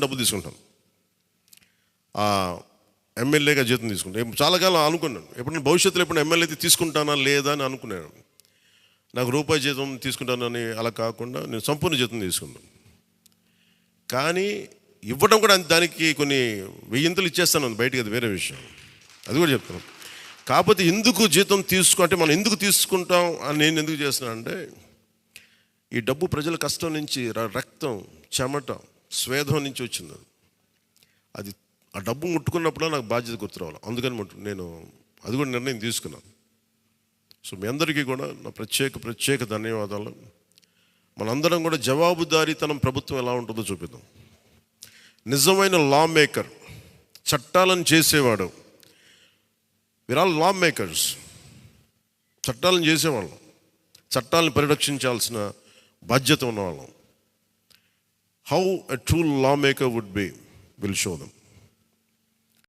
డబ్బు తీసుకుంటాను ఎమ్మెల్యేగా జీతం తీసుకుంటాను చాలా కాలం అనుకున్నాను. ఎప్పుడైనా భవిష్యత్తులో ఎప్పుడు ఎమ్మెల్యే అయితే తీసుకుంటానా లేదా అని అనుకున్నాను. నాకు రూపాయి జీతం తీసుకుంటానని అలా కాకుండా నేను సంపూర్ణ జీతం తీసుకున్నాను. కానీ ఇవ్వడం కూడా దానికి కొన్ని వెయ్యింతలు ఇచ్చేస్తాను బయటికి అది వేరే విషయం. అది కూడా చెప్తాను కాకపోతే ఎందుకు జీతం తీసుకు అంటే మనం ఎందుకు తీసుకుంటాం అని నేను ఎందుకు చేస్తున్నాను అంటే ఈ డబ్బు ప్రజల కష్టం నుంచి రక్తం చెమట స్వేదం నుంచి వచ్చింది. అది. అది ఆ డబ్బు ముట్టుకున్నప్పుడు నాకు బాధ్యత గుర్తురావాలి అందుకని నేను అది కూడా నిర్ణయం తీసుకున్నాను. సో మీ అందరికీ కూడా నా ప్రత్యేక ప్రత్యేక ధన్యవాదాలు. మనందరం కూడా జవాబుదారీతనం ప్రభుత్వం ఎలా ఉంటుందో చూపిద్దాం. నిజమైన లా మేకర్ చట్టాలను చేసేవాడు. వీర్ ఆల్ లా మేకర్స్ చట్టాలను చేసేవాళ్ళం. చట్టాలను పరిరక్షించాల్సిన బాధ్యత ఉన్నవాళ్ళం. how a true lawmaker would be. We'll show them.